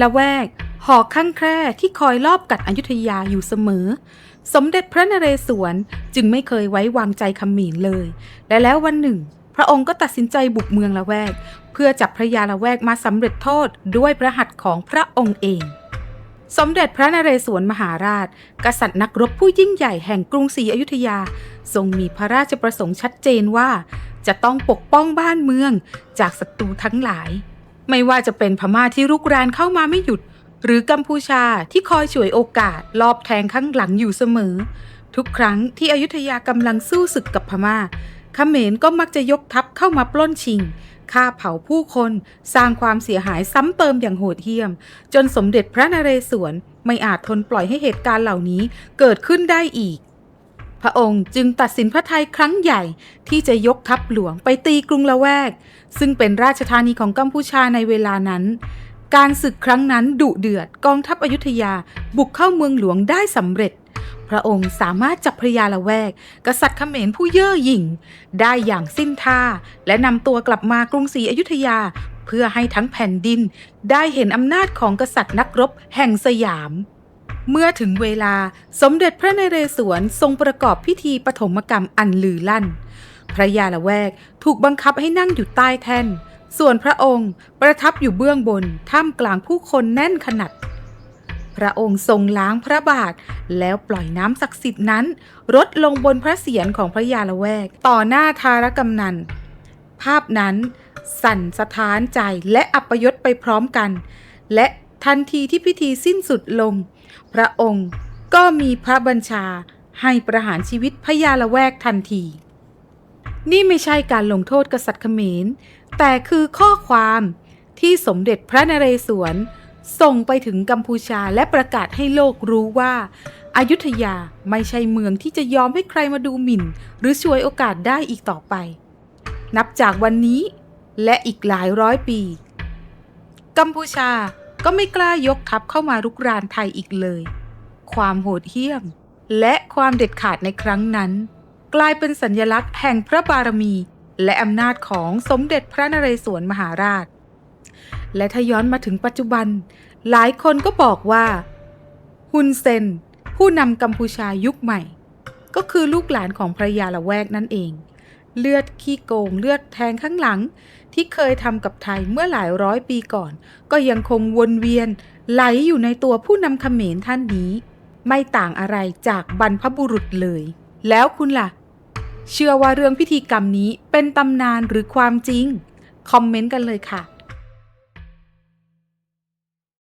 ละแวก หอกข้างแคร่ที่คอยลอบกัดอยุธยาอยู่เสมอ สมเด็จพระนเรศวรจึงไม่เคยไว้วางใจคำหมีนเลยและแล้ววันหนึ่ง พระองค์ก็ตัดสินใจบุกเมืองละแวก เพื่อจับพระยาละแวกมาสำเร็จโทษด้วยพระหัตถ์ของพระองค์เองสมเด็จพระนเรศวรมหาราช กษัตริย์นักรบผู้ยิ่งใหญ่แห่งกรุงศรีอยุธยา ทรงมีพระราชประสงค์ชัดเจนว่า จะต้องปกป้องบ้านเมืองจากศัตรูทั้งหลาย ไม่ว่าจะเป็นพม่าที่รุกรานเข้ามาไม่หยุด หรือกัมพูชาที่คอยฉวยโอกาสลอบแทงข้างหลังอยู่เสมอ ทุกครั้งที่อยุธยากำลังสู้ศึกกับพม่าเขมรก็มักจะยกทัพเข้ามาปล้นชิงฆ่าเผาผู้คนสร้างความเสียหายซ้ำเติมอย่างโหดเหี้ยม จนสมเด็จพระนเรศวรไม่อาจทนปล่อยให้เหตุการณ์เหล่านี้เกิดขึ้นได้อีก พระองค์จึงตัดสินพระทัยครั้งใหญ่ที่จะยกทัพหลวงไปตีกรุงละแวก ซึ่งเป็นราชธานีของกัมพูชาในเวลานั้น การศึกครั้งนั้นดุเดือดกองทัพอยุธยาบุกเข้าเมืองหลวงได้สำเร็จ พระองค์สามารถจับพระยาละแวก กษัตริย์เขมรผู้เย่อหยิ่ง ได้อย่างสิ้นท่า และนำตัวกลับมากรุงศรีอยุธยา เพื่อให้ทั้งแผ่นดิน ได้เห็นอำนาจของกษัตริย์นักรบแห่งสยาม เมื่อถึงเวลาสมเด็จพระนเรศวรทรงประกอบพิธีปฐมกรรมอันลือลั่น พระยาละแวกถูกบังคับให้นั่งอยู่ใต้แท่น ส่วนพระองค์ประทับอยู่เบื้องบนท่ามกลางผู้คนแน่นขนาดพระองค์ทรงล้างพระบาท แล้วปล่อยน้ำศักดิ์สิทธิ์นั้นรดลงบนพระเศียรของพระยาละแวก ต่อหน้าทารกำนัน ภาพนั้น สั่นสะท้านใจและอัปยศไปพร้อมกัน และ ทันทีที่พิธีสิ้นสุดลง พระองค์ก็มีพระบัญชาให้ประหารชีวิตพระยาละแวกทันที นี่ไม่ใช่การลงโทษกษัตริย์เขมร แต่คือข้อความที่สมเด็จพระนเรศวร ส่งไปถึงกัมพูชาและประกาศให้โลกรู้ว่าอายุทยาไม่ใช่เมืองที่จะยอมให้ใครมาดูหมิ่น หรือช่วยโอกาสได้อีกต่อไป นับจากวันนี้และอีกหลายร้อยปี กัมพูชา ก็ไม่กล้ายกทัพเข้ามารุกรานไทยอีกเลย ความโหดเหี้ยม และความเด็ดขาดในครั้งนั้น กลายเป็นสัญลักษณ์แห่งพระบารมี และอำนาจของสมเด็จพระนเรศวรมหาราช และถ้าย้อนมาถึงปัจจุบัน หลายคนก็บอกว่า ฮุนเซน ผู้นำกัมพูชายุคใหม่ ก็คือลูกหลานของพระยาละแวกนั่นเอง เลือดขี้โกงเลือดแทงข้างหลัง ที่เคยทำกับไทยเมื่อหลายร้อยปีก่อน ก็ยังคงวนเวียน ไหลอยู่ในตัวผู้นำเขมรท่านนี้ ไม่ต่างอะไรจากบรรพบุรุษเลย แล้วคุณล่ะ เชื่อว่าเรื่องพิธีกรรมนี้เป็นตำนานหรือความจริง คอมเมนต์กันเลยค่ะ